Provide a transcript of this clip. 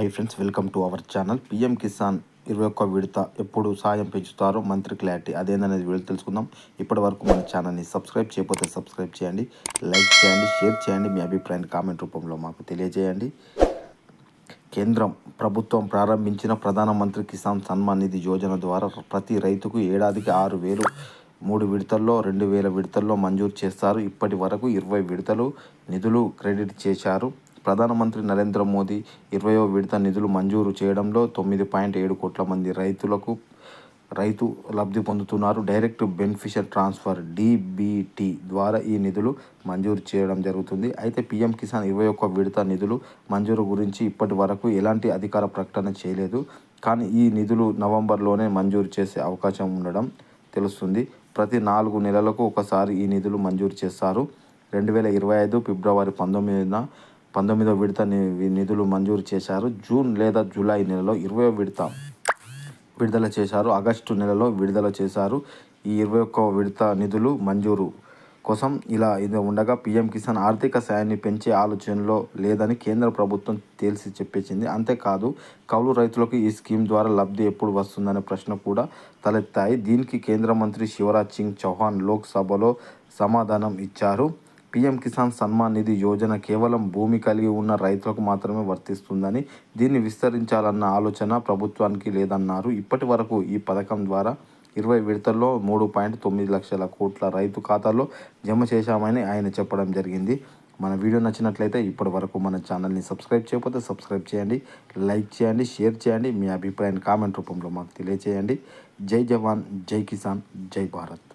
Hi friends welcome to our channel. PM Kisan ఇరవై ఒక్క విడత ఎప్పుడు సాయం పెంచుతారో మంత్రి క్లారిటీ అదేందనేది వీళ్ళు తెలుసుకుందాం. ఇప్పటి వరకు మన ఛానల్ని సబ్స్క్రైబ్ చేయకపోతే సబ్స్క్రైబ్ చేయండి లైక్ చేయండి షేర్ చేయండి మీ అభిప్రాయాన్ని కామెంట్ రూపంలో మాకు తెలియజేయండి. కేంద్రం ప్రభుత్వం ప్రారంభించిన ప్రధానమంత్రి కిసాన్ సన్మాన్ నిధి యోజన ద్వారా ప్రతి రైతుకు ఏడాదికి ఆరు వేలు మూడు విడతల్లో రెండు వేల విడతల్లో మంజూరు చేస్తారు. ఇప్పటి వరకు ఇరవై విడతలు నిధులు క్రెడిట్ చేశారు. ప్రధానమంత్రి నరేంద్ర మోదీ ఇరవయో విడత నిధులు మంజూరు చేయడంలో తొమ్మిది పాయింట్ ఏడు కోట్ల మంది రైతులకు రైతు లబ్ధి పొందుతున్నారు. డైరెక్ట్ బెనిఫిషియర్ ట్రాన్స్ఫర్ డీబీటీ ద్వారా ఈ నిధులు మంజూరు చేయడం జరుగుతుంది. అయితే పీఎం కిసాన్ ఇరవై ఒక్క విడత నిధులు మంజూరు గురించి ఇప్పటి వరకు ఎలాంటి అధికార ప్రకటన చేయలేదు. కానీ ఈ నిధులు నవంబర్లోనే మంజూరు చేసే అవకాశం ఉండడం తెలుస్తుంది. ప్రతి నాలుగు నెలలకు ఒకసారి ఈ నిధులు మంజూరు చేస్తారు. రెండు వేల ఇరవై ఐదు ఫిబ్రవరి పంతొమ్మిదిన పంతొమ్మిదో విడత నిధులు మంజూరు చేశారు. జూన్ లేదా జూలై నెలలో ఇరవై విడత విడుదల చేశారు. ఆగస్టు నెలలో విడుదల చేశారు. ఈ ఇరవై ఒక్క విడత నిధులు మంజూరు కోసం ఇలా ఇది ఉండగా పీఎం కిసాన్ ఆర్థిక సాయాన్ని పెంచే ఆలోచనలో లేదని కేంద్ర ప్రభుత్వం తేల్చి చెప్పేసింది. అంతేకాదు కౌలు రైతులకు ఈ స్కీమ్ ద్వారా లబ్ధి ఎప్పుడు వస్తుందనే ప్రశ్న కూడా తలెత్తాయి. దీనికి కేంద్ర మంత్రి శివరాజ్ సింగ్ చౌహాన్ లోక్సభలో సమాధానం ఇచ్చారు. పీఎం కిసాన్ సన్మాన్ నిధి యోజన కేవలం భూమి కలిగి ఉన్న రైతులకు మాత్రమే వర్తిస్తుందని దీన్ని విస్తరించాలన్న ఆలోచన ప్రభుత్వానికి లేదన్నారు. ఇప్పటి వరకు ఈ పథకం ద్వారా ఇరవై విడతల్లో మూడు పాయింట్ తొమ్మిది లక్షల కోట్ల రైతు ఖాతాల్లో జమ చేశామని ఆయన చెప్పడం జరిగింది. మన వీడియో నచ్చినట్లయితే ఇప్పటి వరకు మన ఛానల్ని సబ్స్క్రైబ్ చేయకపోతే సబ్స్క్రైబ్ చేయండి లైక్ చేయండి షేర్ చేయండి మీ అభిప్రాయాన్ని కామెంట్ రూపంలో మాకు తెలియజేయండి జై జవాన్ జై కిసాన్ జై భారత్.